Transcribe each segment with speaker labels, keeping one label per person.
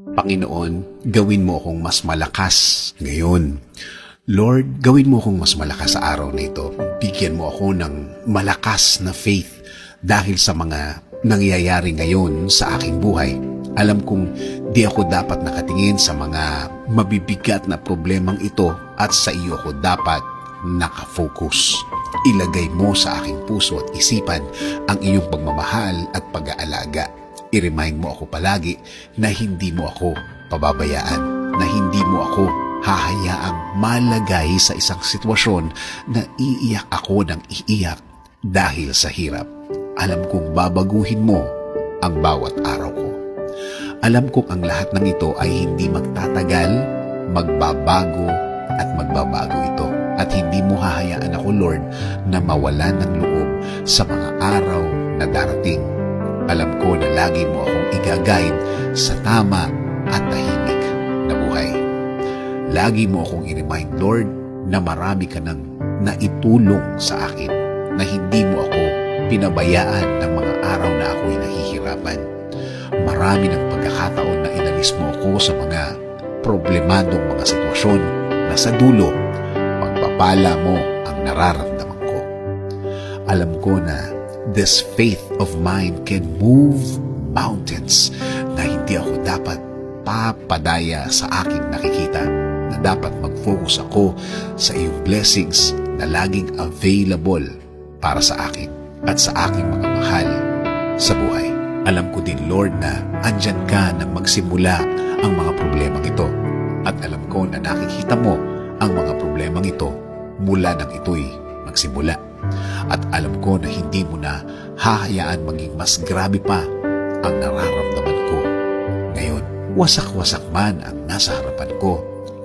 Speaker 1: Panginoon, gawin mo akong mas malakas ngayon. Lord, gawin mo akong mas malakas sa araw na ito. Bigyan mo ako ng malakas na faith dahil sa mga nangyayari ngayon sa aking buhay. Alam kong di ako dapat nakatingin sa mga mabibigat na problemang ito at sa iyo ako dapat nakafocus. Ilagay mo sa aking puso at isipan ang iyong pagmamahal at pag-aalaga. I-remind mo ako palagi na hindi mo ako pababayaan, na hindi mo ako hahayaang malagay sa isang sitwasyon na iiyak ako ng iiyak dahil sa hirap. Alam kong babaguhin mo ang bawat araw ko. Alam kong ang lahat ng ito ay hindi magtatagal, magbabago at magbabago ito. At hindi mo hahayaan ako, Lord, na mawalan ng loob sa mga araw na darating. Alam ko na lagi mo akong igaguide sa tama at tahimik na buhay. Lagi mo akong i-remind, Lord, na marami ka nang naitulong sa akin, na hindi mo ako pinabayaan ng mga araw na ako'y nahihirapan. Marami ng pagkakataon na inalis mo ako sa mga problemadong mga sitwasyon na sa dulo, pagpapala mo ang nararamdaman ko. Alam ko na this faith of mine can move mountains na hindi ako dapat papadaya sa aking nakikita na dapat mag-focus ako sa iyong blessings na laging available para sa akin at sa aking mga mahal sa buhay. Alam ko din, Lord, na andyan ka nang magsimula ang mga problemang ito. At alam ko na nakikita mo ang mga problemang ito mula nang ito'y magsimula. At alam ko na hindi mo na hahayaan maging mas grabe pa ang nararamdaman ko. Ngayon, wasak-wasak man ang nasa harapan ko.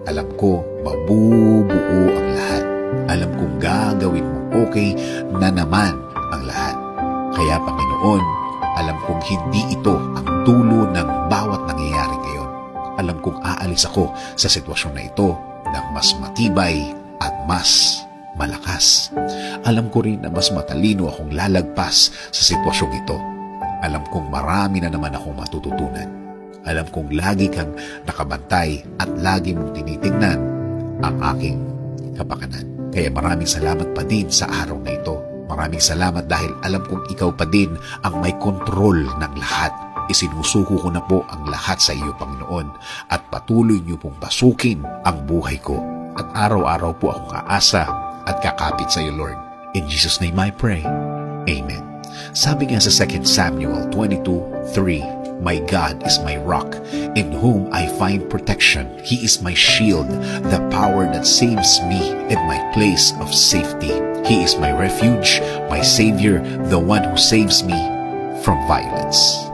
Speaker 1: Alam ko, mabubuo ang lahat. Alam kong gagawin mo okay na naman ang lahat. Kaya Panginoon, alam kong hindi ito ang dulo ng bawat nangyayari ngayon. Alam kong aalis ako sa sitwasyon na ito ng mas matibay at mas malakas. Alam ko rin na mas matalino akong lalagpas sa sitwasyong ito. Alam kong marami na naman akong matututunan. Alam kong lagi kang nakabantay at lagi mong tinitingnan ang aking kapakanan. Kaya maraming salamat pa din sa araw na ito. Maraming salamat dahil alam kong ikaw pa din ang may kontrol ng lahat. Isinusuko ko na po ang lahat sa iyo, Panginoon, at patuloy niyo pong basukin ang buhay ko. At araw-araw po akong kaasa at kakapit sa iyo, Lord. In Jesus' name I pray. Amen. Sabi nga sa 2 Samuel 22:3, My God is my rock, in whom I find protection. He is my shield, the power that saves me and my place of safety. He is my refuge, my Savior, the one who saves me from violence.